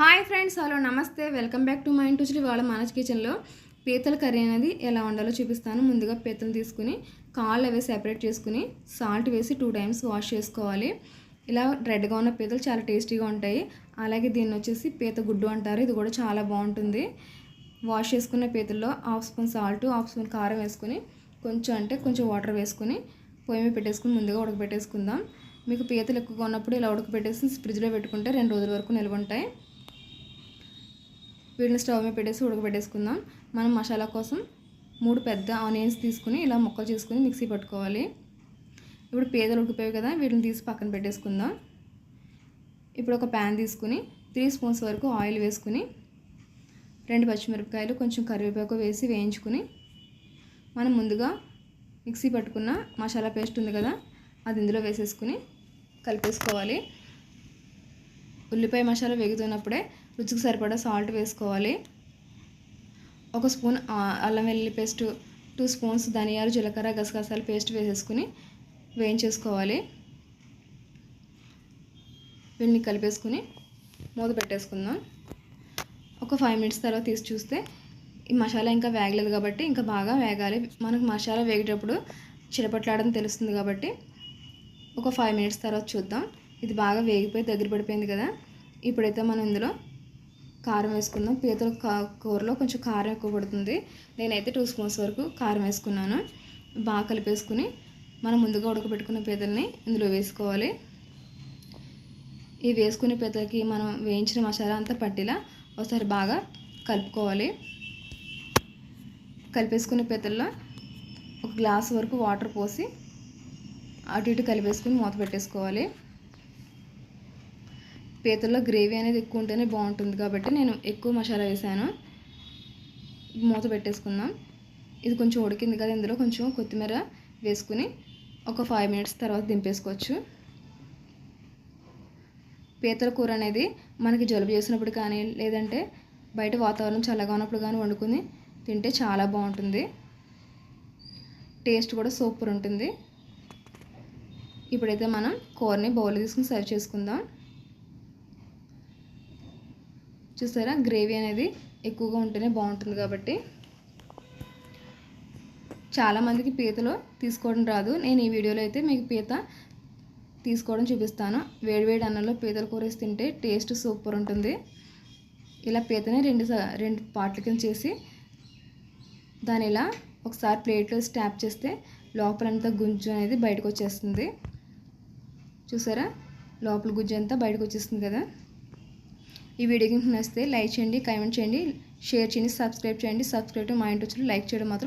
Hi friends hello నమస్తే. Welcome back to my ఇంటూచులు వాళ్ళ మనస్ కిచెన్లో పీతల కర్రీ అనేది ఎలా వండాలో చూపిస్తాను. ముందుగా పీతలు తీసుకుని కాళ్ళు అవి సెపరేట్ చేసుకుని సాల్ట్ వేసి టూ టైమ్స్ వాష్ చేసుకోవాలి. ఇలా రెడ్గా ఉన్న పీతలు చాలా టేస్టీగా ఉంటాయి. అలాగే దీన్ని వచ్చేసి పీత గుడ్డు అంటారు. ఇది కూడా చాలా బాగుంటుంది. వాష్ చేసుకున్న పీతల్లో half spoon salt half spoon కారం వేసుకుని కొంచెం అంటే కొంచెం వాటర్ వేసుకుని పొయ్యి మీద పెట్టేసుకుని ముందుగా ఉడకబెట్టేసుకుందాం. మీకు పీతలు ఎక్కువగా ఉన్నప్పుడు ఇలా ఉడకబెట్టేసి ఫ్రిడ్జ్లో పెట్టుకుంటే రెండు రోజుల వరకు నిల్వ ఉంటాయి. వీటిని స్టవ్ మీద పెట్టేసి ఉడకబెట్టేసుకుందాం. మనం మసాలా కోసం మూడు పెద్ద ఆనియన్స్ తీసుకుని ఇలా ముక్కలు చేసుకుని మిక్సీ పట్టుకోవాలి. ఇప్పుడు పేదలు ఉడికిపోయాయి కదా వీటిని తీసి పక్కన పెట్టేసుకుందాం. ఇప్పుడు ఒక ప్యాన్ తీసుకుని త్రీ స్పూన్స్ వరకు ఆయిల్ వేసుకుని రెండు పచ్చిమిరపకాయలు కొంచెం కరివేపాకు వేసి వేయించుకుని మనం ముందుగా మిక్సీ పట్టుకున్న మసాలా పేస్ట్ ఉంది కదా అది ఇందులో వేసేసుకుని కలిపేసుకోవాలి. ఉల్లిపాయ మసాలా వేగుతున్నప్పుడే రుచికి సరిపడా సాల్ట్ వేసుకోవాలి. ఒక స్పూన్ అల్లం వెల్లుల్లి పేస్ట్ టూ స్పూన్స్ ధనియాలు జీలకర్ర గసగసాలు పేస్ట్ వేసేసుకుని వేయించేసుకోవాలి. వీటిని కలిపేసుకుని మూత పెట్టేసుకుందాం. ఒక ఫైవ్ మినిట్స్ తర్వాత తీసి చూస్తే ఈ మసాలా ఇంకా వేగలేదు కాబట్టి ఇంకా బాగా వేగాలి. మనకు మసాలా వేగేటప్పుడు చిరపట్లాడని తెలుస్తుంది కాబట్టి ఒక ఫైవ్ మినిట్స్ తర్వాత చూద్దాం. ఇది బాగా వేగిపోయి దగ్గర పడిపోయింది కదా. ఇప్పుడైతే మనం ఇందులో కారం వేసుకుందాం. పీతల కూరలో కొంచెం కారం ఎక్కువ పడుతుంది. నేనైతే టూ స్పూన్స్ వరకు కారం వేసుకున్నాను. బాగా కలిపేసుకుని మనం ముందుగా ఉడకబెట్టుకున్న పీతల్ని ఇందులో వేసుకోవాలి. ఈ వేసుకునే పీతలకి మనం వేయించిన మసాలా అంతా పట్టిలా ఒకసారి బాగా కలుపుకోవాలి. కలిపేసుకునే పీతల్లో ఒక గ్లాస్ వరకు వాటర్ పోసి అటు ఇటు కలిపేసుకుని మూత పెట్టేసుకోవాలి. పీతల్లో గ్రేవీ అనేది ఎక్కువ ఉంటేనే బాగుంటుంది కాబట్టి నేను ఎక్కువ మసాలా వేసాను. మూత పెట్టేసుకుందాం. ఇది కొంచెం ఉడికింది కదా ఇందులో కొంచెం కొత్తిమీర వేసుకుని ఒక ఫైవ్ మినిట్స్ తర్వాత దింపేసుకోవచ్చు. పీతల కూర అనేది మనకి జలుబు చేసినప్పుడు కానీ లేదంటే బయట వాతావరణం చల్లగా ఉన్నప్పుడు కానీ వండుకుని తింటే చాలా బాగుంటుంది. టేస్ట్ కూడా సూపర్ ఉంటుంది. ఇప్పుడైతే మనం కూరని బౌల్ తీసుకుని సర్వ్ చేసుకుందాం. చూసారా? గ్రేవీ అనేది ఎక్కువగా ఉంటేనే బాగుంటుంది కాబట్టి. చాలామందికి పీతలో తీసుకోవడం రాదు. నేను ఈ వీడియోలో అయితే మీకు పీత తీసుకోవడం చూపిస్తాను. వేడివేడి అన్నంలో పీతల కూర తింటే టేస్ట్ సూపర్ ఉంటుంది. ఇలా పీతని రెండు రెండు పార్ట్ల కింద చేసి దాని ఇలా ఒకసారి ప్లేట్లో స్టాప్ చేస్తే లోపలంతా గుంజు అనేది బయటకు వచ్చేస్తుంది. చూసారా? లోపల గుజ్జు అంతా బయటకు వచ్చేస్తుంది కదా? ఈ వీడియోకి నచ్చితే లైక్ చేయండి కామెంట్ చేయండి షేర్ చేయండి సబ్స్క్రైబ్ చేయండి సబ్స్క్రైబ్ మా ఇంటి లైక్ చేయడం మాత్రం